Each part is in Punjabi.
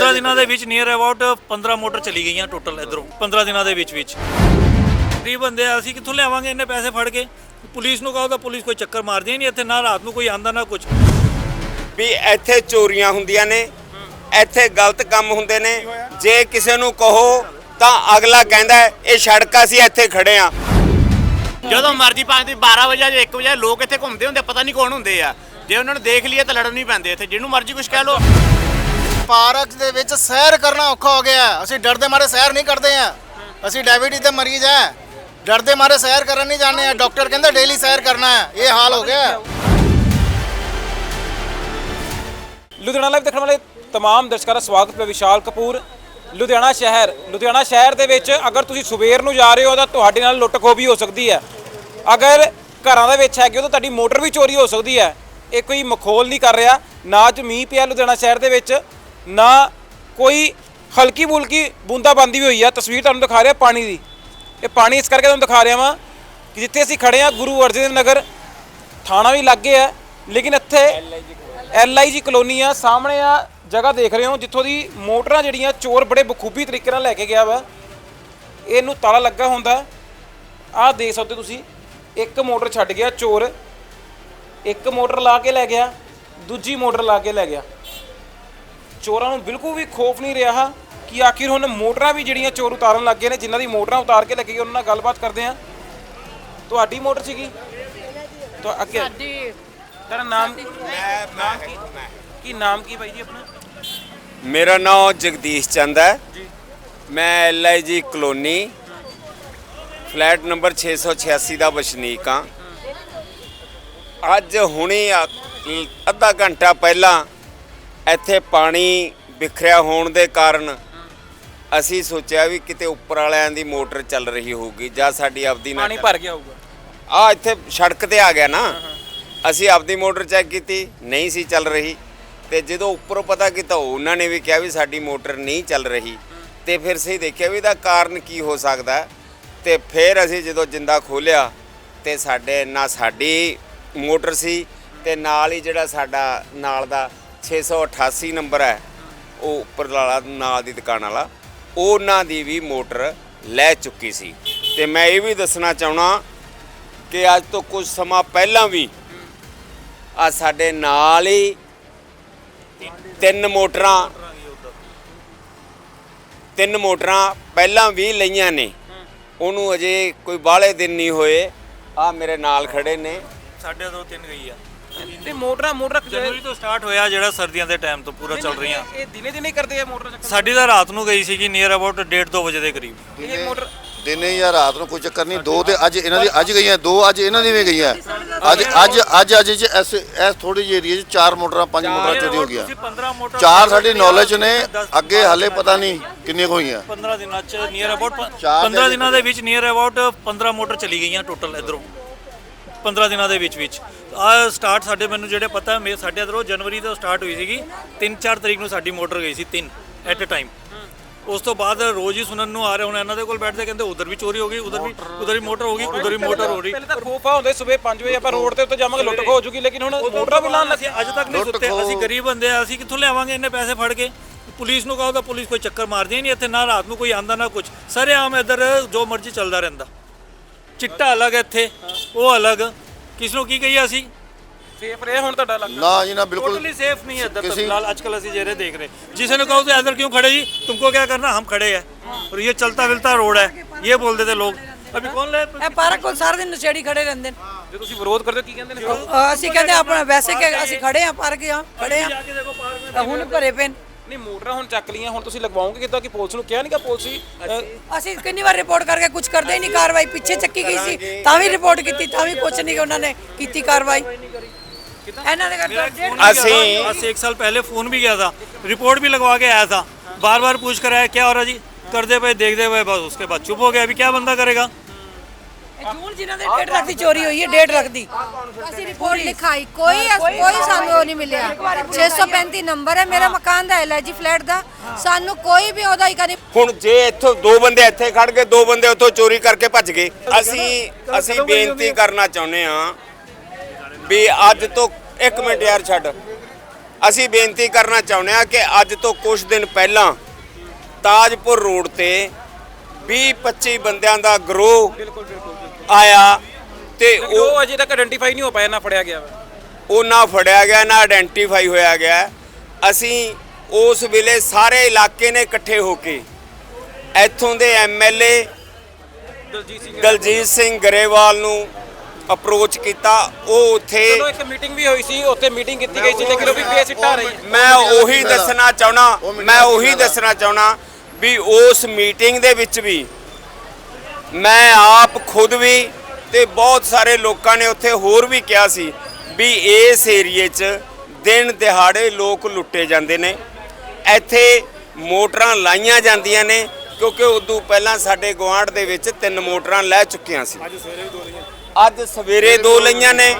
15 ਦਿਨਾਂ ਦੇ ਵਿੱਚ ਨੀਅਰ ਅਬਾਊਟ 15 ਮੋਟਰ ਚਲੀ ਗਈਆਂ ਟੋਟਲ ਇਧਰੋਂ 15 ਦਿਨਾਂ ਦੇ ਵਿੱਚ ਵਿੱਚ। ਗਰੀਬ ਬੰਦੇ ਆ ਅਸੀਂ ਕਿੱਥੋਂ ਲਿਆਵਾਂਗੇ ਇੰਨੇ ਪੈਸੇ ਫੜ ਕੇ? ਪੁਲਿਸ ਨੂੰ ਕਹੋ ਤਾਂ ਪੁਲਿਸ ਕੋਈ ਚੱਕਰ ਮਾਰਦੀ ਨਹੀਂ ਇੱਥੇ ਨਾ ਰਾਤ ਨੂੰ ਕੋਈ ਆਂਦਾ ਨਾ ਕੁਝ ਵੀ ਇੱਥੇ ਚੋਰੀਆਂ ਹੁੰਦੀਆਂ ਨੇ ਇੱਥੇ ਗਲਤ ਕੰਮ ਹੁੰਦੇ ਨੇ। ਜੇ ਕਿਸੇ ਨੂੰ ਕਹੋ ਤਾਂ ਅਗਲਾ ਕਹਿੰਦਾ ਹੈ, ਇਹ ਸੜਕ ਅਸੀਂ ਇੱਥੇ ਖੜੇ ਆ। ਜਦੋਂ ਮਰਜ਼ੀ ਪੰਜ 12 ਵਜੇ ਜਾਂ 1 ਵਜੇ ਲੋਕ ਇੱਥੇ ਘੁੰਮਦੇ ਹੁੰਦੇ ਪਤਾ ਨਹੀਂ ਕੌਣ ਹੁੰਦੇ ਆ। ਜੇ ਉਹਨਾਂ ਨੂੰ ਦੇਖ ਲਈਏ ਤਾਂ ਲੜਨ ਨਹੀਂ ਪੈਂਦੇ ਇੱਥੇ ਜਿਹਨੂੰ ਮਰਜ਼ੀ ਕੁਝ ਕਹਿ ਲੋ ਪਾਰਕ ਦੇ ਵਿੱਚ ਸੈਰ ਕਰਨਾ ਔਖਾ ਹੋ ਗਿਆ ਅਸੀਂ ਡਰਦੇ ਮਾਰੇ ਸੈਰ ਨਹੀਂ ਕਰਦੇ ਆ ਅਸੀਂ ਡਾਇਬੀਟਿਸ ਦੇ ਮਰੀਜ਼ ਹੈ। ਡਰਦੇ ਮਾਰੇ ਸੈਰ ਕਰਨ ਨਹੀਂ ਜਾਂਦੇ ਆ ਡਾਕਟਰ ਕਹਿੰਦਾ ਡੇਲੀ ਸੈਰ ਕਰਨਾ ਇਹ ਹਾਲ ਹੋ ਗਿਆ ਲੁਧਿਆਣਾ ਲਾਈਵ ਦੇਖਣ ਵਾਲੇ ਤਮਾਮ ਦਰਸ਼ਕਾਂ ਦਾ ਸਵਾਗਤ ਹੈ। ਵਿਸ਼ਾਲ ਕਪੂਰ। ਲੁਧਿਆਣਾ ਸ਼ਹਿਰ। ਲੁਧਿਆਣਾ ਸ਼ਹਿਰ ਦੇ ਵਿੱਚ ਅਗਰ ਤੁਸੀਂ ਸਵੇਰ ਨੂੰ ਜਾ ਰਹੇ ਹੋ ਤਾਂ ਤੁਹਾਡੇ ਨਾਲ ਲੁੱਟ ਖੋਹ ਵੀ ਹੋ ਸਕਦੀ ਹੈ। ਅਗਰ ਘਰਾਂ ਦੇ ਵਿੱਚ ਹੈਗੇ ਹੋ ਤਾਂ ਤੁਹਾਡੀ ਮੋਟਰ ਵੀ ਚੋਰੀ ਹੋ ਸਕਦੀ ਹੈ। ਇਹ ਕੋਈ ਮਖੌਲ ਨਹੀਂ ਕਰ ਰਿਹਾ। ਨਾ ਅੱਜ ਮੀਂਹ ਪਿਆ ਲੁਧਿਆਣਾ ਸ਼ਹਿਰ ਦੇ ਵਿੱਚ। ਨਾ ਕੋਈ ਹਲਕੀ ਬੁਲਕੀ ਬੂੰਦਾਬਾਂਦੀ ਵੀ ਹੋਈ ਆ। ਤਸਵੀਰ ਤੁਹਾਨੂੰ ਦਿਖਾ ਰਿਹਾ ਪਾਣੀ ਦੀ। ਇਹ ਪਾਣੀ ਇਸ ਕਰਕੇ ਤੁਹਾਨੂੰ ਦਿਖਾ ਰਿਹਾ ਵਾਂ ਕਿ ਜਿੱਥੇ ਅਸੀਂ ਖੜੇ ਆ, ਗੁਰੂ ਅਰਜਨ ਨਗਰ, ਥਾਣਾ ਵੀ ਲੱਗੇ ਹੈ ਲੇਕਿਨ ਇੱਥੇ ਐਲਆਈਜੀ ਕਲੋਨੀ ਆ। ਸਾਹਮਣੇ ਆ ਜਗ੍ਹਾ ਦੇਖ ਰਹੇ ਹੋ, ਜਿੱਥੋਂ ਦੀ ਮੋਟਰਾਂ ਜਿਹੜੀਆਂ ਚੋਰ ਬੜੇ ਬਖੂਬੀ ਤਰੀਕੇ ਨਾਲ ਲੈ ਕੇ ਗਿਆ ਵਾ। ਇਹਨੂੰ ਤਾਲਾ ਲੱਗਾ ਹੁੰਦਾ। ਆਹ ਦੇਖ ਸਕਦੇ ਹੋ ਤੁਸੀਂ, ਇੱਕ ਮੋਟਰ ਛੱਡ ਗਿਆ ਚੋਰ। ਇੱਕ ਮੋਟਰ ਲਾ ਕੇ ਲੈ ਗਿਆ, ਦੂਜੀ ਮੋਟਰ ਲਾ ਕੇ ਲੈ ਗਿਆ। ਚੋਰਾਂ ਨੂੰ ਬਿਲਕੁਲ ਵੀ ਖੋਫ ਨਹੀਂ ਰਿਹਾ ਕਿ ਆਖਿਰ ਹੁਣ ਮੋਟਰਾਂ ਵੀ ਜਿਹੜੀਆਂ ਚੋਰ ਉਤਾਰਨ ਲੱਗੇ ਨੇ ਜਿਨ੍ਹਾਂ ਦੀ ਮੋਟਰਾਂ ਉਤਾਰ ਕੇ ਲੱਗੇ ਉਹਨਾਂ ਨਾਲ ਗੱਲਬਾਤ ਕਰਦੇ ਆ ਤੁਹਾਡੀ ਮੋਟਰ ਸੀਗੀ? ਤਾਂ ਅੱਗੇ। ਸਾਡੀ ਤੇਰਾ ਨਾਮ ਨਾਮ ਕੀ ਕੀ ਨਾਮ ਕੀ ਬਾਈ ਜੀ ਆਪਣਾ? ਮੇਰਾ ਨਾਮ ਜਗਦੀਸ਼ ਚੰਦ ਹੈ। ਮੈਂ ਐਲਆਈਜੀ ਕਲੋਨੀ ਫਲੈਟ ਨੰਬਰ 686 ਦਾ ਵਸਨੀਕ ਹਾਂ। ਅੱਜ ਹੁਣੇ ਆ- ਅੱਧਾ ਘੰਟਾ ਪਹਿਲਾਂ ਇੱਥੇ ਪਾਣੀ ਵਿਖਰਿਆ ਹੋਣ ਦੇ ਕਾਰਨ ਅਸੀਂ ਸੋਚਿਆ ਵੀ ਕਿਤੇ ਉੱਪਰ ਵਾਲਿਆਂ ਦੀ ਮੋਟਰ ਚੱਲ ਰਹੀ ਹੋਊਗੀ ਜਾਂ ਸਾਡੀ ਆਪਦੀ ਨਾ ਪਾਣੀ ਭਰ ਗਿਆ ਹੋਊਗਾ। ਆ ਇੱਥੇ ਸੜਕ ਤੇ ਆ ਗਿਆ ਨਾ। ਅਸੀਂ ਆਪਦੀ ਮੋਟਰ ਚੈੱਕ ਕੀਤੀ ਨਹੀਂ ਸੀ ਚੱਲ ਰਹੀ। ਤੇ ਜਦੋਂ ਉੱਪਰੋਂ ਪਤਾ ਕੀਤਾ ਉਹਨਾਂ ਨੇ ਵੀ ਕਿਹਾ ਵੀ ਸਾਡੀ ਮੋਟਰ ਨਹੀਂ ਚੱਲ ਰਹੀ। ਤੇ ਫਿਰ ਸਹੀ ਦੇਖਿਆ ਵੀ ਇਹਦਾ ਕਾਰਨ ਕੀ ਹੋ ਸਕਦਾ। ਤੇ ਫਿਰ ਅਸੀਂ ਜਦੋਂ ਜਿੰਦਾ ਖੋਲਿਆ ਤੇ ਸਾਡੇ ਨਾ ਸਾਡੀ ਮੋਟਰ ਸੀ ਤੇ ਨਾਲ ਹੀ ਜਿਹੜਾ ਸਾਡਾ ਨਾਲ ਦਾ 688 ਨੰਬਰ ਹੈ, ਉਹ ਉੱਪਰ ਵਾਲਾ ਨਾਲ ਦੀ ਦੁਕਾਨ ਵਾਲਾ, ਉਹਨਾਂ ਦੀ ਵੀ ਮੋਟਰ ਲੈ ਚੁੱਕੀ ਸੀ। ਤੇ ਮੈਂ ਇਹ ਵੀ ਦੱਸਣਾ ਚਾਹਣਾ ਕਿ ਅੱਜ ਤੋਂ ਕੁਝ ਸਮਾਂ ਪਹਿਲਾਂ ਵੀ ਆ ਸਾਡੇ ਨਾਲ ਹੀ ਤਿੰਨ ਮੋਟਰਾਂ ਤਿੰਨ ਮੋਟਰਾਂ ਪਹਿਲਾਂ ਵੀ ਲਈਆਂ ਨੇ। ਉਹਨੂੰ ਅਜੇ ਕੋਈ ਬਾਹਲੇ ਦਿਨ ਨਹੀਂ ਹੋਏ। ਆ ਮੇਰੇ ਨਾਲ ਖੜੇ ਨੇ। ਸਾਡੇ ਤੋਂ ਤਿੰਨ ਗਈ ਆ। ਤੇ ਮੋਟਰਾਂ ਮੋਟਰ ਜਨਵਰੀ ਤੋਂ ਸਟਾਰਟ ਹੋਇਆ ਜਿਹੜਾ ਸਰਦੀਆਂ ਦੇ ਟਾਈਮ ਤੋਂ ਪੂਰਾ ਚੱਲ ਰਹੀਆਂ। ਇਹ ਦਿਨੇ ਦਿਨੇ ਕਰਦੇ ਆ ਮੋਟਰ ਚੱਕਰ? ਸਾਡੀ ਤਾਂ ਰਾਤ ਨੂੰ ਗਈ ਸੀਗੀ ਨੀਅਰ ਅਬਾਊਟ 1:30 2 ਵਜੇ ਦੇ ਕਰੀਬ। ਇਹ ਮੋਟਰ ਦਿਨੇ ਜਾਂ ਰਾਤ ਨੂੰ ਕੋਈ ਚੱਕਰ ਨਹੀਂ ਦੋ ਤੇ ਅੱਜ ਇਹਨਾਂ ਦੀ ਅੱਜ ਗਈਆਂ ਦੋ ਅੱਜ ਇਹਨਾਂ ਦੀ ਵੀ ਗਈਆਂ। ਅੱਜ ਅੱਜ ਅੱਜ ਅੱਜ ਚ ਐਸ ਐਸ ਥੋੜੀ ਜਿਹੀ ਏਰੀਆ 'ਚ ਚਾਰ ਮੋਟਰਾਂ ਪੰਜ ਮੋਟਰਾਂ ਚੋਰੀ ਹੋ ਗਈਆਂ ਤੁਸੀਂ 15 ਮੋਟਰ ਚਾਰ ਸਾਡੀ ਨੌਲੇਜ ਨੇ ਅੱਗੇ ਹਾਲੇ ਪਤਾ ਨਹੀਂ ਕਿੰਨੀਆਂ ਹੋਈਆਂ। 15 ਦਿਨਾਂ ਚ ਨੀਅਰ ਅਬਾਊਟ ਚਾਰ 15 ਦਿਨਾਂ ਦੇ ਵਿੱਚ ਨੀਅਰ ਅਬਾਊਟ 15 ਮੋਟਰ ਚਲੀ ਗਈਆਂ ਟੋਟਲ ਇਧਰੋਂ। 15 ਦਿਨਾਂ ਦੇ ਵਿੱਚ ਵਿੱਚ। ਆ ਸਟਾਰਟ ਸਾਡੇ ਮੈਨੂੰ ਜਿਹੜੇ ਪਤਾ ਮੇ ਸਾਡੇ ਇਧਰੋਂ ਜਨਵਰੀ ਤੋਂ ਸਟਾਰਟ ਹੋਈ ਸੀਗੀ। 3-4 ਤਰੀਕ ਨੂੰ ਸਾਡੀ ਮੋਟਰ ਗਈ ਸੀ ਤਿੰਨ ਐਟ ਅ ਟਾਈਮ ਉਸ ਤੋਂ ਬਾਅਦ ਰੋਜ਼ ਹੀ ਸੁਣਨ ਨੂੰ ਆ ਰਿਹਾ ਹੁਣ ਇਹਨਾਂ ਦੇ ਕੋਲ ਬੈਠਦੇ ਕਹਿੰਦੇ ਉਧਰ ਵੀ ਚੋਰੀ ਹੋ ਗਈ ਉਧਰ ਵੀ ਉਧਰ ਵੀ ਮੋਟਰ ਹੋ ਗਈ ਉਧਰ ਵੀ ਮੋਟਰ ਹੋ ਰਹੀ ਪਹਿਲੇ ਤਾਂ ਖੋਫਾ ਹੁੰਦੇ ਸਵੇਰ 5 ਵਜੇ ਆਪਾਂ ਰੋਡ ਤੇ ਉੱਤੇ ਜਾਵਾਂਗੇ ਲੁੱਟ ਖੋ ਹੋ ਜੂਗੀ ਲੇਕਿਨ ਹੁਣ ਮੋਟਰਾਂ ਵੀ ਲਾਣ ਲੱਗੇ। ਅਸੀਂ ਅੱਜ ਤੱਕ ਨਹੀਂ ਸੁੱਤੇ। ਅਸੀਂ ਗਰੀਬ ਬੰਦੇ ਆ ਅਸੀਂ ਕਿੱਥੋਂ ਲਿਆਵਾਂਗੇ ਇੰਨੇ ਪੈਸੇ ਫੜ ਕੇ? ਪੁਲਿਸ ਨੂੰ ਕਹੋ ਤਾਂ ਪੁਲਿਸ ਕੋਈ ਚੱਕਰ ਮਾਰਦੀ ਨਹੀਂ ਇੱਥੇ ਨਾ ਰਾਤ ਨੂੰ ਕੋਈ ਆਂਦਾ ਨਾ ਕੁਝ ਸਾਰੇ ਆਮ ਇੱਧਰ ਜੋ ਮਰਜ਼ੀ ਚੱਲਦਾ ਰਹਿੰਦਾ। ਚਿੱਟਾ ਅਲੱਗ ਹੈ ਇੱਥੇ ਉਹ ਅਲੱਗ। ਕਿਸ ਨੂੰ ਕੀ ਕਹੀਏ ਅਸੀਂ? ਸੇਫ ਰਹੇ ਹੁਣ ਤੁਹਾਡਾ ਲੱਗਦਾ ਨਾ ਜੀ ਨਾ ਬਿਲकुल टोटली सेफ नहीं है इधर तो किसी- फिलहाल आजकल ऐसी जगह देख रहे हैं। जिसे ने कहो तो अंदर क्यों खड़े जी तुमको क्या करना हम खड़े हैं और ये चलता फिरता रोड है ये बोल देते लोग अभी ਇਹ ਪਾਰਕ ਕੋਲ ਸਾਰਾ ਦਿਨ ਨਸ਼ੇੜੀ ਖੜੇ ਰਹਿੰਦੇ ਨੇ। ਜੇ ਤੁਸੀਂ ਵਿਰੋਧ ਕਰਦੇ ਕੀ ਕਹਿੰਦੇ ਨੇ? ਅਸੀਂ ਕਹਿੰਦੇ ਆਪਣਾ ਵੈਸੇ ਕਿ ਅਸੀਂ ਖੜੇ ਆ ਪਾਰਕ ਆ ਖੜੇ ਆ ਹੁਣ ਭਰੇ ਪਏ ਨੇ। ਨਹੀਂ ਮੋਟਰਾਂ ਹੁਣ ਚੱਕ ਲੀਆਂ ਹੁਣ ਤੁਸੀਂ ਲਗਵਾਓਗੇ ਕਿਦਾਂ ਕਿ ਪੁਲਿਸ ਨੂੰ ਕਿਹਾ ਨਹੀਂ ਕਿ ਪੁਲਿਸ ਵੀ ਅਹ, ਅਸੀਂ ਕਿੰਨੀ ਵਾਰ ਰਿਪੋਰਟ ਕਰਕੇ ਕੁਝ ਕਰਦੇ ਹੀ ਨਹੀਂ ਕਾਰਵਾਈ ਪਿੱਛੇ ਚੱਕੀ ਗਈ ਸੀ ਤਾਂ ਵੀ ਰਿਪੋਰਟ ਕੀਤੀ ਤਾਂ ਵੀ ਕੁਝ ਨਹੀਂ ਉਹਨਾਂ ਨੇ ਕੀਤੀ ਕਾਰਵਾਈ ਇਹਨਾਂ ਦੇ ਘਰ ਡੇਢ ਅਸੀਂ आज से एक साल पहले फोन भी गया था रिपोर्ट भी लगवा के आया था बार बार पूछ कर आया क्या हो रहा जी कर दे भाई देख दे भाई बस उसके बाद चुप हो गया अभी क्या बंदा करेगा ਜੂਨ ਜਿਨ੍ਹਾਂ ਦੇ ਡੇਢ ਲੱਖ ਦੀ ਚੋਰੀ ਹੋਈ ਹੈ ਡੇਢ ਲੱਖ ਦੀ। ਅਸੀਂ ਰਿਪੋਰਟ ਲਿਖਾਈ। ਕੋਈ ਕੋਈ ਸਾਨੂੰ ਉਹ ਨਹੀਂ ਮਿਲਿਆ। 635 ਨੰਬਰ ਹੈ ਮੇਰਾ ਮਕਾਨ ਦਾ ਐਲਆਈਜੀ ਫਲੈਟ ਦਾ। ਸਾਨੂੰ ਕੋਈ ਵੀ ਉਹਦਾ ਹੀ ਹੁਣ ਜੇ ਇੱਥੋਂ ਦੋ ਬੰਦੇ ਇੱਥੇ ਖੜ ਕੇ ਦੋ ਬੰਦੇ ਉੱਥੋਂ ਚੋਰੀ ਕਰਕੇ ਭੱਜ ਗਏ। ਅਸੀਂ ਅਸੀਂ ਬੇਨਤੀ ਕਰਨਾ ਚਾਹੁੰਦੇ ਹਾਂ ਵੀ ਅੱਜ ਤੋਂ ਇੱਕ ਮਿੰਟ ਯਾਰ ਛੱਡ। ਅਸੀਂ ਬੇਨਤੀ ਕਰਨਾ ਚਾਹੁੰਦੇ ਹਾਂ ਕਿ ਅੱਜ ਤੋਂ ਕੁਝ ਦਿਨ ਪਹਿਲਾਂ ਤਾਜਪੁਰ ਰੋਡ ਤੇ 20 25 ਬੰਦਿਆਂ ਦਾ ਗਰੋਹ ਬਿਲਕੁਲ ਬਿਲਕੁਲ। ਆਇਆ ਤੇ ਉਹ ਉਹ ਅਜੇ ਤੱਕ ਆਇਡੈਂਟੀਫਾਈ ਨਹੀਂ ਹੋ ਪਾਇਆ ਨਾ ਫੜਿਆ ਗਿਆ ਵਾ। ਉਹ ਨਾ ਫੜਿਆ ਗਿਆ ਨਾ ਆਇਡੈਂਟੀਫਾਈ ਹੋਇਆ ਗਿਆ। ਅਸੀਂ ਉਸ ਵੇਲੇ ਸਾਰੇ ਇਲਾਕੇ ਨੇ ਇਕੱਠੇ ਹੋ ਕੇ ਇੱਥੋਂ ਦੇ ਐਮਐਲਏ ਦਲਜੀਤ ਸਿੰਘ ਦਲਜੀਤ ਸਿੰਘ ਗਰੇਵਾਲ ਨੂੰ ਅਪਰੋਚ ਕੀਤਾ। ਉਹ ਉੱਥੇ ਚਲੋ ਇੱਕ ਮੀਟਿੰਗ ਵੀ ਹੋਈ ਸੀ ਉੱਥੇ ਮੀਟਿੰਗ ਕੀਤੀ ਗਈ ਸੀ ਲੇਕਿਨ ਉਹ ਵੀ ਬੇਸਿੱਟਾ ਰਹੀ। ਮੈਂ ਉਹੀ ਦੱਸਣਾ ਚਾਹਣਾ ਮੈਂ ਉਹੀ ਦੱਸਣਾ ਚਾਹਣਾ ਵੀ ਉਸ ਮੀਟਿੰਗ ਦੇ ਵਿੱਚ ਵੀ ਮੈਂ ਆਪ ਖੁਦ ਵੀ ਤੇ ਬਹੁਤ ਸਾਰੇ ਲੋਕਾਂ ਨੇ ਉੱਥੇ ਹੋਰ ਵੀ ਕਿਹਾ ਸੀ ਵੀ ਇਸ ਏਰੀਏ 'ਚ ਦਿਨ ਦਿਹਾੜੇ ਲੋਕ ਲੁੱਟੇ ਜਾਂਦੇ ਨੇ। ਇੱਥੇ ਮੋਟਰਾਂ ਲਾਈਆਂ ਜਾਂਦੀਆਂ ਨੇ ਕਿਉਂਕਿ ਉਦੋਂ ਪਹਿਲਾਂ ਸਾਡੇ ਗੁਆਂਢ ਦੇ ਵਿੱਚ ਤਿੰਨ ਮੋਟਰਾਂ ਲੈ ਚੁੱਕੀਆਂ ਸੀ। ਅੱਜ ਸਵੇਰੇ ਦੋ ਲਈਆਂ। ਅੱਜ ਸਵੇਰੇ ਦੋ ਲਈਆਂ ਨੇ।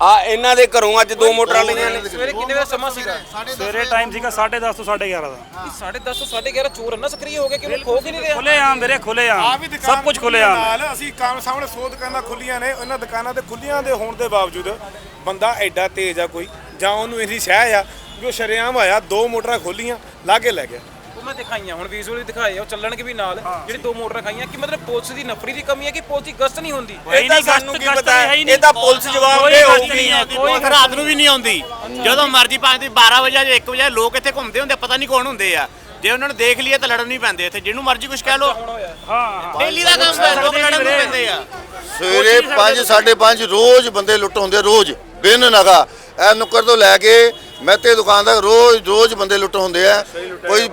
ਆ ਇਹਨਾਂ ਦੇ ਘਰੋਂ ਅੱਜ ਦੋ ਮੋਟਰਾਂ ਲਈਆਂ ਨੇ। ਸਵੇਰੇ ਕਿੰਨੇ ਵਜੇ ਸਮਾਂ ਸੀਗਾ? ਸਵੇਰੇ ਟਾਈਮ ਸੀਗਾ 10:30 ਤੋਂ 11:30 ਦਾ। 10:30 ਤੋਂ 11:30 ਚੋਰ ਨਾ ਸਕਰੀਏ ਹੋ ਗਏ ਕਿ ਉਹ ਖੋ ਕੇ ਨਹੀਂ ਰਿਹਾ? ਖੁੱਲੇ ਆਮ ਵੀਰੇ ਖੁੱਲੇ ਆਮ। ਸਭ ਕੁਝ ਖੁੱਲੇ ਆਮ। ਨਾਲ ਅਸੀਂ ਕੰਮ ਸਾਹਮਣੇ ਸੌ ਦੁਕਾਨਾਂ ਖੁੱਲੀਆਂ ਨੇ। ਉਹਨਾਂ ਦੁਕਾਨਾਂ ਤੇ ਖੁੱਲੀਆਂ ਦੇ ਹੋਣ ਦੇ ਬਾਵਜੂਦ ਬੰਦਾ ਐਡਾ ਤੇਜ਼ ਆ ਕੋਈ ਜਾਂ ਉਹਨੂੰ ਇਹਦੀ ਸ਼ਹਿ ਆ ਵੀ ਉਹ ਸ਼ਰੇਆਮ ਆਇਆ ਦੋ ਮੋਟਰਾਂ ਖੋਲੀਆਂ ਲਾਗੇ ਲੈ ਗਿਆ। ਉਹ ਮੈਂ ਦਿਖਾਈਆਂ ਹੁਣ ਵਿਜ਼ੂਅਲੀ ਦਿਖਾਏ ਆ, ਉਹ ਚੱਲਣਗੇ ਵੀ ਨਾਲ। ਜਿਹੜੀ ਦੋ ਮੋਟਰਾਂ ਖਾਈਆਂ ਕਿ ਮਤਲਬ ਪੁਲਿਸ ਦੀ ਨਫਰੀ ਦੀ ਕਮੀ ਹੈ ਕਿ ਪੁਲਿਸ ਦੀ ਗਸ਼ਤ ਨਹੀਂ ਹੁੰਦੀ? ਇਹ ਤਾਂ ਸਾਨੂੰ ਕੀ ਪਤਾ ਇਹ ਤਾਂ ਪੁਲਿਸ ਜਵਾਬ ਦੇ ਹੋਊਗੀ ਨਹੀਂ ਕੋਈ ਰਾਤ ਨੂੰ ਵੀ ਨਹੀਂ ਆਉਂਦੀ। ਜਦੋਂ ਮਰਜ਼ੀ ਪੰਜ 12 ਵਜੇ ਜਾਂ 1 ਵਜੇ ਲੋਕ ਇੱਥੇ ਘੁੰਮਦੇ ਹੁੰਦੇ ਪਤਾ ਨਹੀਂ ਕੌਣ ਹੁੰਦੇ ਆ। ਜੇ ਉਹਨਾਂ ਨੂੰ ਦੇਖ ਲਈਏ ਤਾਂ ਲੜਨ ਨਹੀਂ ਪੈਂਦੇ ਇੱਥੇ। ਜਿਹਨੂੰ ਮਰਜ਼ੀ ਕੁਝ ਕਹਿ ਲਓ। ਹਾਂ ਡੇਲੀ ਦਾ ਕੰਮ ਹੈ ਲੋਕ ਲੜਨ ਨੂੰ ਪੈਂਦੇ ਆ। ਸਵੇਰੇ 5 5:30 ਰੋਜ਼ ਬੰਦੇ ਲੁੱਟ ਹੁੰਦੇ ਰੋਜ਼। ਬਿਨ ਨਗਾ। ਇਹ ਨੁੱਕਰ ਤੋਂ ਲੈ ਕੇ ਮਹਿਤੇ ਦੁਕਾਨ ਤੱਕ ਰੋਜ਼ ਰੋਜ਼ ਬੰਦੇ ਲੁੱਟ ਹੁੰਦੇ ਆ। ਕੋਈ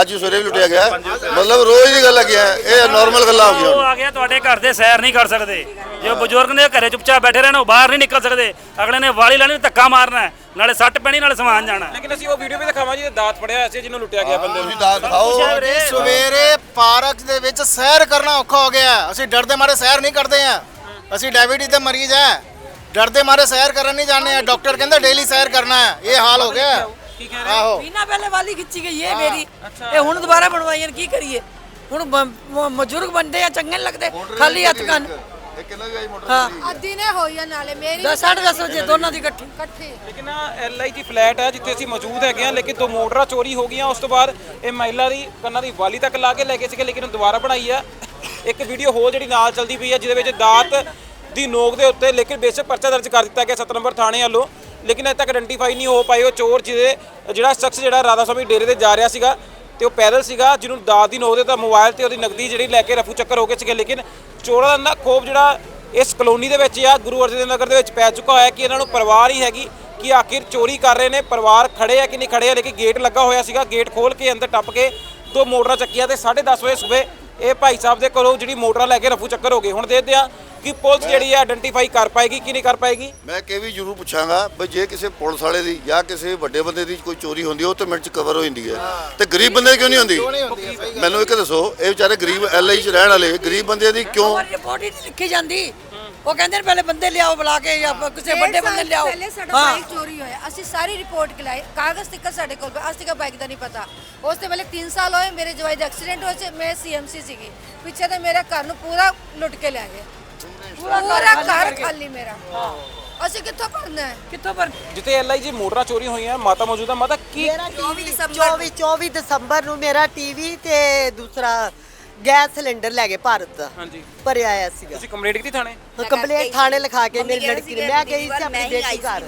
ਅੱਜ ਸਵੇਰੇ ਵੀ ਲੁੱਟਿਆ ਗਿਆ। ਮਤਲਬ ਰੋਜ਼ ਦੀ ਗੱਲ ਲੱਗੀ ਹੈ ਇਹ ਨਾਰਮਲ ਗੱਲਾਂ ਹੋ ਗਈਆਂ। ਉਹ। ਆ ਗਿਆ ਤੁਹਾਡੇ ਘਰ ਦੇ ਸੈਰ ਨਹੀਂ ਕਰ ਸਕਦੇ। ਜੇ ਬਜ਼ੁਰਗ ਨੇ ਘਰੇ ਚੁੱਪਚਾਪ ਬੈਠੇ ਰਹਿਣਾ ਉਹ ਬਾਹਰ ਨਹੀਂ ਨਿਕਲ ਸਕਦੇ। ਅਗਲੇ ਨੇ ਵਾਲੀ ਲਾਣੀ ਧੱਕਾ ਮਾਰਨਾ ਨਾਲੇ ਸੱਟ ਪੈਣੀ ਨਾਲੇ ਸਮਾਨ ਜਾਣਾ। ਲੇਕਿਨ ਅਸੀਂ ਉਹ ਵੀਡੀਓ ਵੀ ਦਿਖਾਵਾਂ ਜੀ ਦਾਤ ਫੜਿਆ ਹੋਇਆ ਸੀ ਜਿਹਨੂੰ ਲੁੱਟਿਆ ਗਿਆ ਬੰਦੇ ਨੂੰ। ਦਾਤ ਦਿਖਾਓ। ਸਵੇਰੇ ਪਾਰਕ ਦੇ ਵਿੱਚ ਸੈਰ ਕਰਨਾ ਔਖਾ ਹੋ ਗਿਆ। ਅਸੀਂ ਡਰਦੇ ਮਾਰੇ ਸੈਰ ਨਹੀਂ ਕਰਦੇ ਆ ਅਸੀਂ ਡਾਇਬੀਟੀਜ਼ ਦੇ ਮਰੀਜ਼ ਆ ਡਰਦੇ ਮਾਰੇ ਸੈਰ ਕਰਨ ਨਹੀਂ ਜਾਂਦੇ ਆ ਡਾਕਟਰ ਕਹਿੰਦਾ ਡੇਲੀ ਸੈਰ ਕਰਨਾ ਹੈ। ਇਹ ਹਾਲ ਹੋ ਗਿਆ। ਕੀ ਕਹਿ ਰਹੇ? ਆਹੋ। ਬਿਨਾ ਪਹਿਲੇ ਵਾਲੀ ਖਿੱਚੀ ਗਈ ਹੈ ਮੇਰੀ। ਇਹ ਹੁਣ ਦੁਬਾਰਾ ਬਣਵਾਈਆਂ ਕੀ ਕਰੀਏ? ਹੁਣ ਬ- ਮ- ਬਜ਼ੁਰਗ ਬੰਦੇ ਆ ਚੰਗੇ ਨਹੀਂ ਲੱਗਦੇ। ਖਾਲੀ ਹੱਥ ਕੰਨ। ਇਹ ਕਿੰਨਾ ਵੀ ਆਈ ਮੋਟਰ ਹਾਂ। ਅੱਧੀ ਨੇ ਹੋਈ ਆ ਨਾਲੇ। ਮੇਰੀ ਦਸ ਸਾਢੇ ਦਸ ਵਜੇ ਦੋਨਾਂ ਦੀ ਇਕੱਠੀ। ਇਕੱਠੀ। ਲੇਕਿਨ ਐਲਆਈਜੀ ਫਲੈਟ ਹੈ ਜਿੱਥੇ ਅਸੀਂ ਮੌਜੂਦ ਹੈਗੇ ਲੇਕਿਨ ਦੋ ਮੋਟਰਾਂ ਚੋਰੀ ਹੋ ਗਈਆਂ। ਉਸ ਤੋਂ ਬਾਅਦ ਇਹ ਮਹਿਲਾ ਦੀ ਕੰਨਾਂ ਦੀ ਵਾਲੀ ਤੱਕ ਲਾ ਕੇ ਲੈ ਗਏ ਸੀਗੇ ਲੇਕਿਨ ਦੁਬਾਰਾ ਬਣਾਈ ਆ। ਇੱਕ ਵੀਡੀਓ ਹੋਰ ਜਿਹੜੀ ਨਾਲ ਚੱਲਦੀ ਪਈ ਆ ਜਿਹਦੇ ਵਿੱਚ ਦਾਤ ਦੀ ਨੋਕ ਦੇ ਉੱਤੇ ਲੇਕਿਨ ਬੇਸ਼ੱਕ ਪਰਚਾ ਦਰਜ ਕਰ ਦਿੱਤਾ ਗਿਆ 7 ਨੰਬਰ ਥਾਣੇ ਵੱਲੋਂ। ਲੇਕਿਨ ਅਜੇ ਤੱਕ ਆਇਡੈਂਟੀਫਾਈ ਨਹੀਂ ਹੋ ਪਾਏ ਉਹ ਚੋਰ ਜਿਹਦੇ, ਜਿਹੜਾ ਸ਼ਖਸ ਜਿਹੜਾ ਰਾਧਾ ਸਵਾਮੀ ਡੇਰੇ ਤੇ ਜਾ ਰਿਹਾ ਸੀਗਾ ਤੇ ਉਹ ਪੈਦਲ ਸੀਗਾ, ਜਿਹਨੂੰ ਦਾਤ ਦੀ ਨੋਕ ਦੇ ਤਾਂ ਮੋਬਾਈਲ ਤੇ ਉਹਦੀ ਨਕਦੀ ਜਿਹੜੀ ਲੈ ਕੇ ਰਫੂ ਚੱਕਰ ਹੋ ਗਏ ਸੀਗੇ, ਲੇਕਿਨ ਚੋਰਾਂ ਦਾ ਨਾ ਖੋਫ ਜਿਹੜਾ ਇਸ ਕਲੋਨੀ ਦੇ ਵਿੱਚ ਆ, ਗੁਰੂ ਅਰਜਨ ਦੇਵ ਨਗਰ ਦੇ ਵਿੱਚ ਪੈ ਚੁੱਕਾ ਹੋਇਆ ਕਿ ਇਹਨਾਂ ਨੂੰ ਪਰਿਵਾਰ ਹੀ ਹੈਗੀ, ਕਿ ਆਖਿਰ ਚੋਰੀ ਕਰ ਰਹੇ ਨੇ, ਪਰਿਵਾਰ ਖੜੇ ਆ ਕਿ ਨਹੀਂ ਖੜੇ ਆ, ਲੇਕਿਨ ਗੇਟ ਲੱਗਾ ਹੋਇਆ ਸੀਗਾ ਗੇਟ ਖੋਲ ਕੇ ਅੰਦਰ ਟੱਪ ਕੇ ਦੋ ਮੋਟਰਾਂ ਚੱਕੀਆਂ ਤੇ 10:30 ਵਜੇ ਸਵੇਰ ਇਹ ਭਾਈ ਸਾਹਿਬ ਦੇ ਕੋਲੋਂ ਜਿਹੜੀ ਮੋਟਰਾਂ ਲੈ ਕੇ ਰਫੂ ਚੱਕਰ ਹੋ ਗਏ। ਹੁਣ ਦੇਖਦੇ ਆ ਕਿ ਪੁਲਿਸ ਜਿਹੜੀ ਹੈ ਆਇਡੈਂਟੀਫਾਈ ਕਰ ਪਾਏਗੀ ਕਿ ਨਹੀਂ ਕਰ ਪਾਏਗੀ। ਮੈਂ ਕਿ ਵੀ ਜ਼ਰੂਰ ਪੁੱਛਾਂਗਾ ਵੀ ਜੇ ਕਿਸੇ ਪੁਲਿਸ ਵਾਲੇ ਦੀ ਜਾਂ ਕਿਸੇ ਵੱਡੇ ਬੰਦੇ ਦੀ ਕੋਈ ਚੋਰੀ ਹੁੰਦੀ ਉਹ ਤੇ ਮਿੰਟ ਚ ਕਵਰ ਹੋ ਜਾਂਦੀ ਹੈ। ਤੇ ਗਰੀਬ ਬੰਦੇ ਦੀ ਕਿਉਂ ਨਹੀਂ ਹੁੰਦੀ? ਮੈਨੂੰ ਇੱਕ ਦੱਸੋ ਇਹ ਵਿਚਾਰੇ ਗਰੀਬ ਐਲਆਈ ਚ ਰਹਿਣ ਵਾਲੇ ਗਰੀਬ ਬੰਦੇ ਦੀ ਕਿਉਂ ਰਿਪੋਰਟ ਹੀ ਨਹੀਂ ਲਿਖੀ ਜਾਂਦੀ। ਉਹ ਕਹਿੰਦੇ ਨੇ ਪਹਿਲੇ ਬੰਦੇ ਲਿਆਓ ਬੁਲਾ ਕੇ ਜਾਂ ਕਿਸੇ ਵੱਡੇ ਬੰਦੇ ਲਿਆਓ। ਪਹਿਲੇ ਸਾਡਾ ਬਾਈਕ ਚੋਰੀ ਹੋਇਆ। ਅਸੀਂ ਸਾਰੀ ਰਿਪੋਰਟ ਕਰਾਈ ਕਾਗਜ਼ ਤੱਕ ਸਾਡੇ ਕੋਲ ਅੱਜ ਤੱਕ ਬਾਈਕ ਦਾ ਨਹੀਂ ਪਤਾ। ਉਸ ਤੋਂ ਪਹਿਲੇ 3 ਸਾਲ ਹੋਏ ਮੇਰੇ ਜਵਾਈ ਦਾ ਐਕਸੀਡੈਂਟ ਹੋਇਆ ਸੀ। ਮੈਂ ਸੀਐਮਸੀ ਸੀਗੀ। ਪਿੱਛੇ ਤੇ ਮੇਰੇ ਘਰ ਨੂੰ ਪੂਰਾ ਲੁੱਟ ਕੇ ਲੈ ਗਏ। ਪੂਰਾ ਘਰ ਖਾਲੀ ਮੇਰਾ। ਅਸੀਂ ਕਿੱਥੋਂ ਭਰਨਾ ਹੈ? ਕਿੱਥੋਂ ਪਰ ਜਿੱਥੇ ਐਲਆਈਜੀ ਮੋਟਰਾਂ ਚੋਰੀ ਹੋਈਆਂ ਮਾਤਾ ਮੌਜੂਦਾ ਮਾਤਾ ਕੀ ਮੇਰਾ 24 24 24 ਦਸੰਬਰ ਨੂੰ ਮੇਰਾ ਟੀਵੀ ਤੇ ਦੂਸਰਾ ਗੈਸ ਸਿਲੰਡਰ ਲੈ ਗਏ ਭਾਰਤ ਦਾ। ਹਾਂਜੀ। ਭਰਿਆ ਆਇਆ ਸੀਗਾ। ਤੁਸੀਂ ਕੰਪਲੇਂਟ ਕੀਤੀ ਥਾਣੇ? ਕੰਪਲੇਂਟ ਥਾਣੇ ਲਿਖਾ ਕੇ ਮੇਰੀ ਲੜਕੀ ਨੇ। ਮੈਂ ਗਈ ਸੀ ਆਪਣੀ ਬੇਟੀ ਘਰ।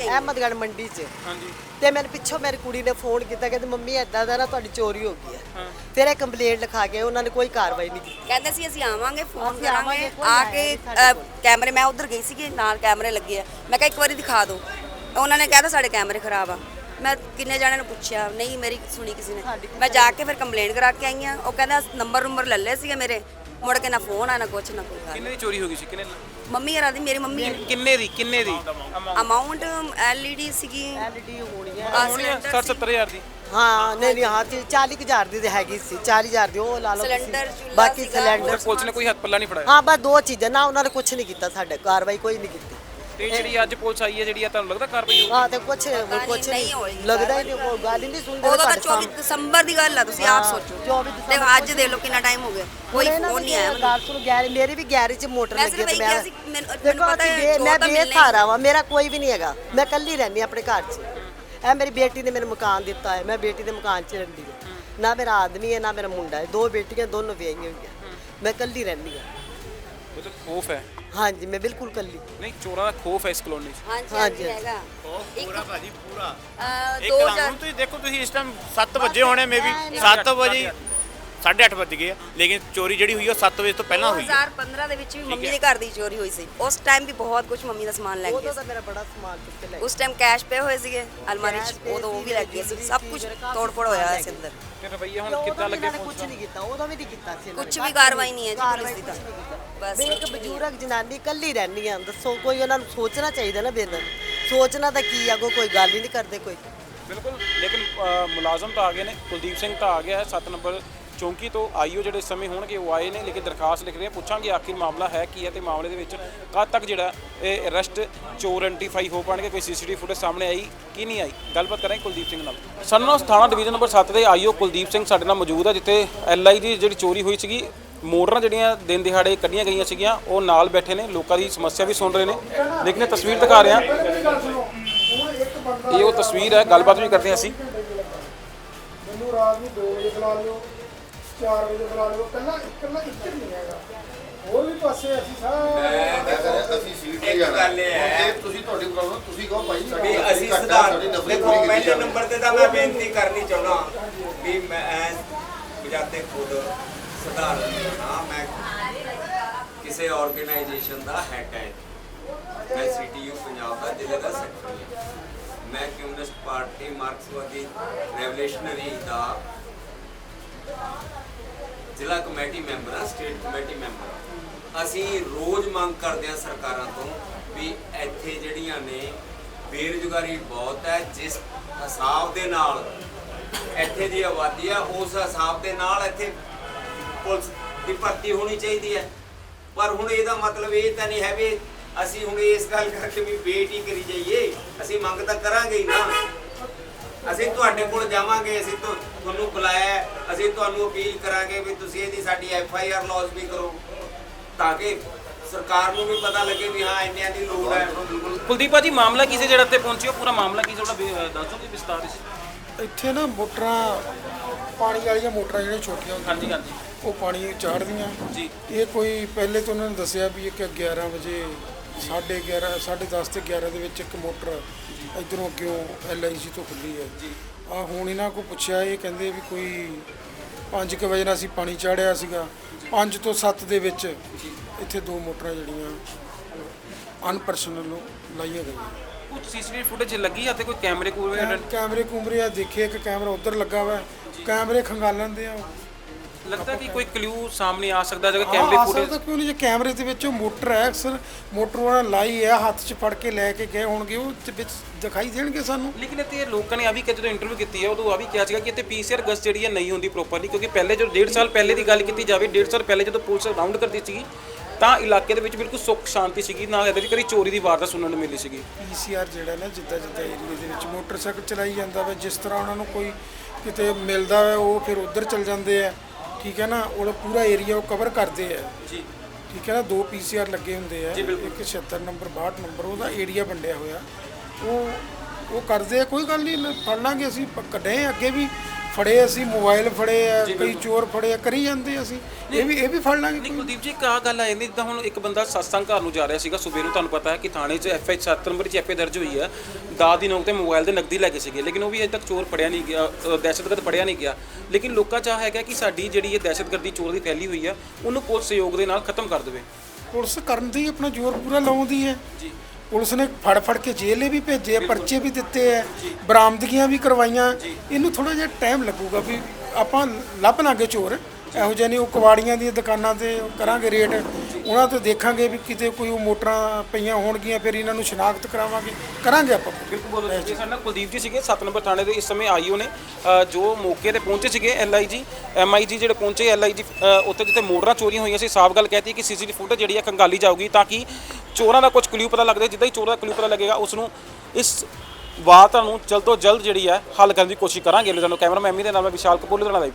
ਅਹਿਮਦਗੜ੍ਹ ਮੰਡੀ 'ਚ। ਹਾਂਜੀ। ਤੇ ਮੈਨੂੰ ਪਿੱਛੋਂ ਮੇਰੀ ਕੁੜੀ ਨੇ ਫੋਨ ਕੀਤਾ ਕਹਿੰਦੀ ਮੰਮੀ ਏਦਾਂ ਦਾ ਨਾ ਤੁਹਾਡੀ ਚੋਰੀ ਹੋ ਗਈ ਹੈ। ਫਿਰ ਇਹ ਕੰਪਲੇਂਟ ਲਿਖਾ ਕੇ ਉਹਨਾਂ ਨੇ ਕੋਈ ਕਾਰਵਾਈ ਨਹੀਂ ਕੀਤੀ। ਕਹਿੰਦੇ ਸੀ ਅਸੀਂ ਆਵਾਂਗੇ ਫੋਨ ਕਰਾਂਗੇ। ਆ ਕੇ ਕੈਮਰੇ ਮੈਂ ਉਧਰ ਗਈ ਸੀਗੀ ਨਾਲ ਕੈਮਰੇ ਲੱਗੇ ਆ। ਮੈਂ ਕਿਹਾ ਇੱਕ ਵਾਰੀ ਦਿਖਾ ਦਿਓ। ਉਹਨਾਂ ਨੇ ਕਹਿਤਾ ਸਾਡੇ ਕੈਮਰੇ ਖਰਾਬ ਆ। ਮੈਂ ਕਿੰਨੇ ਜਾਣਿਆਂ ਨੂੰ ਪੁੱਛਿਆ ਨਹੀਂ ਮੇਰੀ ਸੁਣੀ ਕਿਸੇ ਨੇ। ਮੈਂ ਜਾ ਕੇ ਫਿਰ ਕੰਪਲੇਂਟ ਕਰਾ ਕੇ ਆਈ ਆ ਉਹ ਕਹਿੰਦਾ ਨੰਬਰ ਨੰਬਰ ਲੈ ਲਏ ਸੀਗੇ ਮੇਰੇ। ਮੁੜ ਕੇ ਨਾ ਫੋਨ ਆ ਨਾ ਕੁਛ ਨਾ ਕੋਈ ਗੱਲ। ਕਿੰਨੇ ਦੀ ਚੋਰੀ ਹੋ ਗਈ ਸੀ? ਕਿੰਨੇ ਮੰਮੀ ਯਾਰਾਂ ਦੀ ਮੇਰੀ ਮੰਮੀ ਕਿੰਨੇ ਦੀ? ਕਿੰਨੇ ਦੀ? ਅਮਾਉਂਟ ਐਲਈਡੀ ਸੀਗੀ। ਐਲਈਡੀ ਹੋਣੀ ਹੈ। ਆਹ ਹੋਣੀ ਸਿਲੰਡਰ 60 70000 ਦੀ। ਹਾਂ ਨਹੀਂ ਨਹੀਂ ਹਾਂ ਤੇ 40000 ਦੀ ਤੇ ਹੈਗੀ ਸੀ। 40000 ਦੀ ਉਹ ਲਾ ਲਓ। ਸਿਲੰਡਰ, ਬਾਕੀ। ਸਿਲੰਡਰ ਪੁਲਿਸ ਨੇ ਕੋਈ ਹੱਥ ਪੱਲਾ ਨਹੀਂ ਫੜਾਇਆ? ਹਾਂ ਬਸ ਦੋ ਚੀਜ਼ਾਂ ਨਾ ਉਹਨਾਂ ਨੇ ਕੁਝ ਨਹੀਂ ਕੀਤਾ ਸਾਡੇ ਕਾਰਵਾਈ ਕੋਈ ਨਹੀਂ ਕੀਤੀ। ਤੇ ਜਿਹੜੀ ਅੱਜ ਪੁਲਿਸ ਆਈ ਹੈ ਜਿਹੜੀ ਆ ਤੁਹਾਨੂੰ ਲੱਗਦਾ ਕਾਰਵਾਈ ਹੋਊਗੀ? ਹਾਂ ਤੇ ਕੁਛ ਕੁਛ ਨਹੀਂ ਲੱਗਦਾ ਹੀ ਨਹੀਂ ਕੋਈ ਗੱਲ ਹੀ ਨਹੀਂ ਸੁਣਦੇ ਉਦੋਂ ਤਾਂ ਤੁਹਾਡੇ 24 ਸਾਹਮਣੇ। ਦਸੰਬਰ ਦੀ ਗੱਲ ਆ ਤੁਸੀਂ ਆਪ ਸੋਚੋ। 24 ਦਸੰਬਰ ਦੇਖੋ ਅੱਜ ਦੇ ਲੋ ਕਿੰਨਾ ਟਾਈਮ ਹੋ ਗਿਆ। ਕੋਈ ਫੋਨ ਨਹੀਂ ਆਇਆ ਗੱਲ ਸੁਣੋ ਗੈਰ ਮੇਰੀ ਵੀ ਗੈਰੇਜ 'ਚ ਮੋਟਰ ਲੱਗੀ ਤੇ ਮੈਂ ਸੀ, ਮੈਨੂੰ- ਮੈਨੂੰ ਦੇਖੋ ਪਤਾ ਹੈ, ਅਸੀਂ ਮੈਂ ਬੇਸਹਾਰਾ ਵਾਂ ਮੇਰਾ ਕੋਈ ਵੀ ਨਹੀਂ ਹੈਗਾ। ਮੈਂ ਇਕੱਲੀ ਰਹਿੰਦੀ ਹਾਂ ਆਪਣੇ ਘਰ 'ਚ। ਇਹ ਮੇਰੀ ਬੇਟੀ ਨੇ ਮੈਨੂੰ ਮਕਾਨ ਦਿੱਤਾ ਹੈ ਮੈਂ ਬੇਟੀ ਦੇ ਮਕਾਨ 'ਚ ਰਹਿੰਦੀ ਹਾਂ। ਨਾ ਮੇਰਾ ਆਦਮੀ ਹੈ ਨਾ ਮੇਰਾ ਮੁੰਡਾ ਹੈ। ਦੋ ਬੇਟੀਆਂ ਦੋਨੋਂ ਵਿਆਹੀਆਂ ਹੋਈਆਂ। ਮੈਂ ਇਕੱਲੀ ਰਹਿੰਦੀ ਹਾਂ। ਮਤਲਬ ਖੋਫ ਹੈ। ਹਾਂਜੀ ਮੈਂ ਬਿਲਕੁਲ ਇਕੱਲੀ। ਨਹੀਂ ਚੋਰਾਂ ਦਾ ਖੋਫ ਹੈ ਇਸ ਕਲੋਨੀ 'ਚ। ਹਾਂਜੀ ਹਾਂਜੀ, ਹਾਂਜੀ ਹੈਗਾ। ਪੂਰਾ ਭਾਜੀ ਪੂਰਾ। ਅਹ, ਇੱਕ ਦੋ ਨੂੰ ਤੁਸੀਂ ਦੇਖੋ ਤੁਸੀਂ ਇਸ ਟਾਈਮ 7 ਵਜੇ ਹੋਣੇ ਮੇਬੀ 7 ਵਜੇ 8:30 ਵੱਜ ਗਏ ਆ ਲੇਕਿਨ ਚੋਰੀ ਜਿਹੜੀ ਹੋਈ ਉਹ 7 ਵਜੇ ਤੋਂ ਪਹਿਲਾਂ ਹੋਈ ਹੈ 2015 ਦੇ ਵਿੱਚ ਵੀ ਮੰਮੀ ਦੇ ਘਰ ਦੀ ਚੋਰੀ ਹੋਈ ਸੀ। ਉਸ ਟਾਈਮ ਵੀ ਬਹੁਤ ਕੁਝ ਮੰਮੀ ਦਾ ਸਮਾਨ ਲੈ ਗਏ ਉਦੋਂ ਤਾਂ ਮੇਰਾ ਬੜਾ ਸਮਾਨ ਚੁੱਕ ਕੇ ਲੈ ਗਏ। ਉਸ ਟਾਈਮ ਕੈਸ਼ ਪਏ ਹੋਏ ਸੀਗੇ ਅਲਮਾਰੀ 'ਚ ਉਦੋਂ ਉਹ ਸੀ, ਵੀ ਲੈ ਗਏ ਸੀ। ਜੁਐਲਰੀ ਸਭ ਸੀ, ਕੁਝ ਤੋੜ-ਫੋੜ ਹੋਇਆ ਲੈ ਅੰਦਰ। ਤੇ ਰਵਈਆ ਹੁਣ ਕਿੱਦਾਂ ਲੱਗੇ ਕੁਝ ਨਹੀਂ ਕੀਤਾ ਉਦੋਂ ਵੀ ਨਹੀਂ ਕੀਤਾ ਸੀ ਕੁਝ। ਵੀ ਕਾਰਵਾਈ ਨਹੀਂ ਹੈ ਜੀ ਪੁਲਿਸ ਦੀ ਤਾਂ। ਬਸ। ਇੱਕ ਬਜ਼ੁਰਗ ਜਨਾਨੀ ਇਕੱਲੀ ਰਹਿੰਦੀ ਆ ਦੱਸੋ ਕੋਈ ਉਹਨਾਂ ਨੂੰ ਸੋਚਣਾ ਚਾਹੀਦਾ ਨਾ ਬੇਨ ਸੋਚਣਾ ਤਾਂ ਕੀ ਆ ਕੋਈ ਗੱਲ ਹੀ ਨਹੀਂ ਕਰਦੇ ਕੋਈ। ਬਿਲਕੁਲ ਲੇਕਿਨ ਮੁਲਾਜ਼ਮ ਤਾਂ ਆ ਗਏ ਨੇ ਕੁਲਦੀਪ ਸਿੰਘ ਤਾਂ ਆ ਗਿਆ ਹੈ 7 ਨੰਬਰ ਚੌਂਕੀ ਤੋਂ ਆਈਓ ਜਿਹੜੇ ਇਸ ਸਮੇਂ ਹੋਣਗੇ ਉਹ ਆਏ ਨੇ ਲੇਕਿਨ ਦਰਖਾਸਤ ਲਿਖ ਰਹੇ ਆ ਪੁੱਛਾਂਗੇ ਆਖਿਰ ਮਾਮਲਾ ਹੈ ਕੀ ਹੈ ਤੇ ਮਾਮਲੇ ਦੇ ਵਿੱਚ ਕਦ ਤੱਕ ਜਿਹੜਾ ਇਹ ਅਰੈਸਟ ਚੋਰ ਆਇਡੈਂਟੀਫਾਈ ਹੋ ਪਾਣਗੇ ਕੋਈ ਸੀਸੀਟੀਵੀ ਫੁਟੇਜ ਸਾਹਮਣੇ ਆਈ ਕੀ ਨਹੀਂ ਆਈ? ਗੱਲਬਾਤ ਕਰਾਂਗੇ ਕੁਲਦੀਪ ਸਿੰਘ ਨਾਲ। ਸਾਨੂੰ ਥਾਣਾ ਡਿਵੀਜ਼ਨ ਨੰਬਰ 7 ਦੇ ਆਈਓ ਕੁਲਦੀਪ ਸਿੰਘ ਸਾਡੇ ਨਾਲ ਮੌਜੂਦ ਹੈ ਜਿੱਥੇ ਐਲਆਈ ਦੀ ਜਿਹੜੀ ਚੋਰੀ ਹੋਈ ਸੀਗੀ ਮੋਟਰਾਂ ਜਿਹੜੀਆਂ ਦਿਨ ਦਿਹਾੜੇ ਕੱਢੀਆਂ ਗਈਆਂ ਸੀਗੀਆਂ ਉਹ ਨਾਲ ਬੈਠੇ ਨੇ ਲੋਕਾਂ ਦੀ ਸਮੱਸਿਆ ਵੀ ਸੁਣ ਰਹੇ ਨੇ। ਲੇਕਿਨ ਇਹ ਤਸਵੀਰ ਦਿਖਾ ਰਹੇ ਹਾਂ। ਇਹ ਉਹ ਤਸਵੀਰ ਹੈ ਗੱਲਬਾਤ ਵੀ ਕਰਦੇ ਅਸੀਂ। ਮੈਨੂੰ ਰਾਤ ਨੂੰ 2 ਵਜੇ ਬੁਲਾ ਲਿਓ। 4 ਵਜੇ ਬੁਲਾ ਲਿਓ ਕੱਲਾ ਇਕੱਲਾ ਇੱਕ ਨਹੀਂ ਹੈਗਾ। ਹੋਰ ਵੀ ਪਾਸੇ ਅਸੀਂ ਸਾਰੇ। ਅਸੀਂ ਸੀਟ ਤੇ ਜਾਣਾ। ਗੱਲ ਇਹ ਹੈ। ਹੁਣ ਤੁਸੀਂ ਤੁਹਾਡੀ ਪ੍ਰੋਬਲਮ ਤੁਸੀਂ ਕਹੋ ਭਾਈ ਵੀ ਅਸੀਂ ਸੁਧਾਰ ਦੇਖੋ ਪਹਿਲੇ ਨੰਬਰ ਤੇ ਤਾਂ ਮੈਂ ਬੇਨਤੀ ਕਰਨੀ ਚਾਹੁੰਦਾ ਵੀ ਮੈਂ ਬਜਾਤੇ ਖੁਦ ਸੁਧਾਰਨ ਹਾਂ। ਮੈਂ ਕਿਸੇ ਆਰਗੇਨਾਈਜੇਸ਼ਨ ਦਾ ਹੈਡ ਹੈ ਮੈਂ ਸੀਟੀਯੂ ਪੰਜਾਬ ਦਾ ਜ਼ਿਲ੍ਹੇ ਦਾ ਸੈਕਟਰੀ ਹਾਂ। ਮੈਂ ਕਮਿਊਨਿਸਟ ਪਾਰਟੀ ਮਾਰਕਸਵਾਦੀ ਰੈਵੋਲੂਸ਼ਨਰੀ ਦਾ ਜ਼ਿਲ੍ਹਾ ਕਮੇਟੀ ਮੈਂਬਰ ਹਾਂ ਸਟੇਟ ਕਮੇਟੀ ਮੈਂਬਰ ਹਾਂ। ਅਸੀਂ ਰੋਜ਼ ਮੰਗ ਕਰਦੇ ਹਾਂ ਸਰਕਾਰਾਂ ਤੋਂ ਵੀ ਇੱਥੇ ਜਿਹੜੀਆਂ ਨੇ ਬੇਰੁਜ਼ਗਾਰੀ ਬਹੁਤ ਹੈ, ਜਿਸ ਹਿਸਾਬ ਦੇ ਨਾਲ ਇੱਥੇ ਦੀ ਆਬਾਦੀ ਆ, ਉਸ ਹਿਸਾਬ ਦੇ ਨਾਲ ਇੱਥੇ ਪੁਲਿਸ ਦੀ ਭਰਤੀ ਹੋਣੀ ਚਾਹੀਦੀ ਹੈ ਪਰ ਹੁਣ ਇਹਦਾ ਮਤਲਬ ਇਹ ਤਾਂ ਨਹੀਂ ਹੈ ਵੀ ਅਸੀਂ ਹੁਣ ਇਸ ਗੱਲ ਕਰਕੇ ਵੀ ਵੇਟ ਹੀ ਕਰੀ ਜਾਈਏ, ਅਸੀਂ ਮੰਗ ਤਾਂ ਕਰਾਂਗੇ ਹੀ ਨਾ ਅਸੀਂ ਤੁਹਾਡੇ ਕੋਲ ਜਾਵਾਂਗੇ ਅਸੀਂ ਤੁ- ਤੁਹਾਨੂੰ ਬੁਲਾਇਆ ਹੈ, ਅਸੀਂ ਤੁਹਾਨੂੰ ਅਪੀਲ ਕਰਾਂਗੇ ਵੀ ਤੁਸੀਂ ਇਹਦੀ ਸਾਡੀ ਐਫ ਆਈ ਆਰ ਲੌਂਚ ਵੀ ਕਰੋ ਤਾਂ ਕਿ ਸਰਕਾਰ ਨੂੰ ਵੀ ਪਤਾ ਲੱਗੇ ਵੀ ਹਾਂ ਇੰਨਿਆਂ ਦੀ ਲੋੜ ਹੈ। ਕੁਲਦੀਪ ਭਾਜੀ ਮਾਮਲਾ ਕੀ ਸੀ ਜਿਹੜਾ ਇੱਥੇ ਪਹੁੰਚਿਓ ਪੂਰਾ ਮਾਮਲਾ ਕੀ ਸੀ ਥੋੜਾ ਵੀ- ਦੱਸ ਕਿ ਵਿਸਤਾਰ ਵਿੱਚ ਇੱਥੇ ਨਾ ਮੋਟਰਾਂ ਪਾਣੀ ਵਾਲੀਆਂ ਮੋਟਰਾਂ ਜਿਹੜੀਆਂ ਛੋਟੀਆਂ ਹੁੰਦੀਆਂ ਹਾਂਜੀ ਹਾਂਜੀ। ਉਹ ਪਾਣੀ ਚਾੜਦੀਆਂ ਜੀ। ਇਹ ਕੋਈ ਪਹਿਲੇ ਤੋਂ ਉਹਨਾਂ ਨੇ ਦੱਸਿਆ ਵੀ ਇੱਕ 11 ਵਜੇ 11:30 10:30 ਤੇ 11 ਦੇ ਵਿੱਚ ਇੱਕ ਮੋਟਰ ਇਧਰੋਂ ਅੱਗਿਓਂ ਐਲਆਈਸੀ ਤੋਂ ਖੁੱਲੀ ਹੈ। ਜੀ ਆ ਹੁਣ ਇਹਨਾਂ ਕੋ ਪੁੱਛਿਆ ਇਹ ਕਹਿੰਦੇ ਵੀ ਕੋਈ 5 ਵਜੇ ਨਾਲ ਅਸੀਂ ਪਾਣੀ ਚਾੜਿਆ ਸੀਗਾ। 5 ਤੋਂ 7 ਦੇ ਵਿੱਚ ਇੱਥੇ ਦੋ ਮੋਟਰਾਂ ਜਿਹੜੀਆਂ ਅਨਪਰਸਨਲ ਲਾਈਆਂ ਗਈਆਂ। ਕੁਝ ਸੀਸੀਟੀਵੀ ਫੁਟੇਜ ਲੱਗੀ ਆ ਤੇ ਕੋਈ ਕੈਮਰੇ ਕੋਲ ਕੈਮ- ਕੈਮਰੇ ਕੁਮਰੇ ਆ ਦੇਖੇ ਇੱਕ ਕੈਮਰਾ ਉਧਰ ਲੱਗਾ ਵਾ। ਕੈਮਰੇ ਖੰਗਾਲਣ ਦੇ ਆ ਲੱਗਦਾ ਕਿ ਕੋਈ ਕਲੂ ਸਾਹਮਣੇ ਆ ਸਕਦਾ ਜੇਕਰ ਕੈਮਰੇ ਕੈਮਰੇ ਆ ਫੁਟੇਜ ਸਕਦਾ ਕਿਉਂ ਨਹੀਂ? ਜੇ ਕੈਮਰੇ ਦੇ ਵਿੱਚ ਉਹ ਮੋਟਰ ਹੈ ਅਕਸਰ ਮੋਟਰ ਉਹਨਾਂ ਲਾਈ ਹੈ ਹੱਥ 'ਚ ਫੜ ਕੇ ਲੈ ਕੇ ਗਏ ਹੋਣਗੇ ਉਹ ਤੇ ਵਿੱਚ ਦਿਖਾਈ ਦੇਣਗੇ ਸਾਨੂੰ। ਲੇਕਿਨ ਇੱਥੇ ਲੋਕਾਂ ਨੇ ਆ ਵੀ ਕਿ ਜਦੋਂ ਇੰਟਰਵਿਊ ਕੀਤੀ ਹੈ ਉਦੋਂ ਆ ਵੀ ਕਿਹਾ ਸੀਗਾ ਕਿ ਇੱਥੇ ਪੀਸੀਆਰ ਗਸ ਜਿਹੜੀ ਹੈ ਨਹੀਂ ਹੁੰਦੀ ਪ੍ਰੋਪਰਲੀ ਕਿਉਂਕਿ ਪਹਿਲੇ ਜਦੋਂ 1.5 ਸਾਲ ਪਹਿਲੇ ਦੀ ਗੱਲ ਕੀਤੀ ਜਾਵੇ 1.5 ਸਾਲ ਪਹਿਲੇ ਜਦੋਂ ਪੁਲਿਸ ਰਾਉਂਡ ਕਰਦੀ ਸੀਗੀ ਤਾਂ ਇਲਾਕੇ ਦੇ ਵਿੱਚ ਬਿਲਕੁਲ ਸੁੱਖ ਸ਼ਾਂਤੀ ਸੀਗੀ ਨਾ ਇਹਦੇ ਵਿੱਚ ਕਦੀ ਚੋਰੀ ਦੀ ਵਾਰਦਾਤ ਸੁਣਨ ਨੂੰ ਮਿਲੀ ਸੀਗੀ। ਪੀਸੀਆਰ ਜਿਹੜਾ ਨਾ ਜਿੱਦਾਂ ਜਿੱਦਾਂ ਏਰੀਏ ਦੇ ਵਿੱਚ ਮੋਟਰਸਾਈਕਲ ਚਲਾਈ ਜਾਂਦਾ ਵਾ ਜਿਸ ਤਰ੍ਹਾਂ ਉਹਨਾਂ ਨੂੰ ਕੋਈ ਕਿਤੇ ਮਿਲਦਾ ਹੈ ਉਹ ਫਿਰ ਉਧਰ ਚਲ ਜਾਂਦੇ ਆ। ਠੀਕ ਹੈ ਨਾ ਉਹ ਪੂਰਾ ਏਰੀਆ ਉਹ ਕਵਰ ਕਰਦੇ ਆ। ਜੀ। ਠੀਕ ਹੈ ਨਾ ਦੋ ਪੀਸੀਆਰ ਲੱਗੇ ਹੁੰਦੇ ਆ। ਇੱਕ 76 ਨੰਬਰ 62 ਨੰਬਰ ਉਹਦਾ ਏਰੀਆ ਵੰਡਿਆ ਹੋਇਆ। ਉਹ ਉਹ ਕਰਦੇ ਆ ਕੋਈ ਗੱਲ ਨਹੀਂ ਫੜ ਲਾਂਗੇ ਅਸੀਂ ਕੱਢੇ ਅੱਗੇ ਵੀ। ਫੜੇ ਅਸੀਂ ਮੋਬਾਈਲ ਫੜੇ ਆ ਕਈ ਚੋਰ ਫੜੇ ਆ ਕਰੀ ਜਾਂਦੇ ਅਸੀਂ। ਇਹ ਵੀ ਇਹ ਵੀ ਫੜ ਲਾਂਗੇ ਨਹੀਂ ਕੁਲਦੀਪ ਜੀ ਆਹ ਗੱਲ ਆ ਜਾਂਦੀ ਜਿੱਦਾਂ ਹੁਣ ਇੱਕ ਬੰਦਾ ਸਤਸੰਗ ਘਰ ਨੂੰ ਜਾ ਰਿਹਾ ਸੀਗਾ ਸਵੇਰ ਨੂੰ ਤੁਹਾਨੂੰ ਪਤਾ ਹੈ ਕਿ ਥਾਣੇ 'ਚ ਐਫਆਈ 7 ਨੰਬਰ 'ਚ ਐਫਆਈ ਦਰਜ ਹੋਈ ਹੈ ਦਾ ਦੀ ਨੌਕ ਤੇ ਮੋਬਾਈਲ ਦੇ ਨਕਦੀ ਲੈ ਕੇ ਸੀਗੇ ਲੇਕਿਨ ਉਹ ਵੀ ਅਜੇ ਤੱਕ ਚੋਰ ਫੜਿਆ ਨਹੀਂ ਗਿਆ ਅ, ਦਹਿਸ਼ਤਗਰਦ ਫੜਿਆ ਨਹੀਂ ਗਿਆ। ਲੇਕਿਨ ਲੋਕਾਂ 'ਚ ਆਹ ਹੈਗਾ ਕਿ ਸਾਡੀ ਜਿਹੜੀ ਇਹ ਦਹਿਸ਼ਤਗਰਦੀ ਚੋਰ ਦੀ ਫੈਲੀ ਹੋਈ ਆ ਉਹਨੂੰ ਪੁਲਿਸ ਸਹਿਯੋਗ ਦੇ ਨਾਲ ਖਤਮ ਕਰ ਦੇਵੇ। ਪੁਲਿਸ ਕਰਨ ਦੀ ਆਪਣਾ ਜ਼ੋਰ ਪੂਰਾ ਲਾਉਂਦੀ ਹੈ। ਜੀ। ਪੁਲਿਸ ਨੇ ਫੜ ਫੜ ਕੇ ਜੇਲੇ ਵੀ ਭੇਜੇ ਪਰਚੇ ਵੀ ਦਿੱਤੇ ਐ ਬਰਾਮਦਗੀਆਂ ਵੀ ਕਰਵਾਈਆਂ। ਇਹਨੂੰ ਥੋੜਾ ਜਿਹਾ ਟਾਈਮ ਲੱਗੂਗਾ ਵੀ ਆਪਾਂ ਲੱਭ ਲਾਂਗੇ ਚੋਰ। ਇਹੋ ਜਿਹੇ ਨਹੀਂ, ਉਹ ਕਵਾੜੀਆਂ ਦੀਆਂ ਦੁਕਾਨਾਂ ਤੇ ਕਰਾਂਗੇ ਰੇਟ। ਉਹਨਾਂ ਤੋਂ ਦੇਖਾਂਗੇ ਵੀ ਕਿਤੇ ਕੋਈ ਉਹ ਮੋਟਰਾਂ ਪਈਆਂ ਹੋਣਗੀਆਂ ਫਿਰ ਇਹਨਾਂ ਨੂੰ ਸ਼ਨਾਖਤ ਕਰਾਵਾਂਗੇ। ਕਰਾਂਗੇ ਆਪਾਂ। ਬਿਲਕੁਲ ਜੀ ਸਾਡੇ ਨਾਲ ਕੁਲਦੀਪ ਜੀ ਸੀਗੇ 7 ਨੰਬਰ ਥਾਣੇ ਦੇ ਇਸ ਸਮੇਂ ਆਈਓ ਨੇ ਜੋ ਮੌਕੇ ਤੇ ਪਹੁੰਚੇ ਸੀਗੇ ਐਲਆਈਜੀ ਐਮਆਈਜੀ ਜਿਹੜੇ ਪਹੁੰਚੇ ਐਲਆਈਜੀ ਉੱਥੇ ਜਿੱਥੇ ਮੋਟਰਾਂ ਚੋਰੀਆਂ ਹੋਈਆਂ ਸੀ ਸਾਫ਼ ਗੱਲ ਕਹਿਤੀ ਕਿ ਸੀਸੀਟੀਵੀ ਫੁਟੇਜ ਜਿਹੜੀ ਹੈ ਕੰਗਾਲੀ ਜਾਊਗੀ ਤਾਂ ਕਿ ਚੋਰਾਂ ਦਾ ਕੁਝ ਕਲੂ ਪਤਾ ਲੱਗਦਾ ਜਿੱਦਾਂ ਹੀ ਚੋਰਾਂ ਦਾ ਕਲੂ ਪਤਾ ਲੱਗੇਗਾ ਉਸ ਨੂੰ ਇਸ ਬਾਤ ਨੂੰ ਜਲਦ ਤੋਂ ਜਲਦ ਜਿਹੜੀ ਹੈ ਹੱਲ ਕਰਨ ਦੀ ਕੋਸ਼ਿਸ਼ ਕਰਾਂਗੇ। ਲੁਧਿਆਣਾ ਕੈਮਰਾ ਮੈਮੀ ਦੇ ਨਾਲ ਮੈਂ ਵਿਸ਼ਾਲ ਕਪੂਰ ਲੁਧਿਆਣਾ ਲਾਈਵ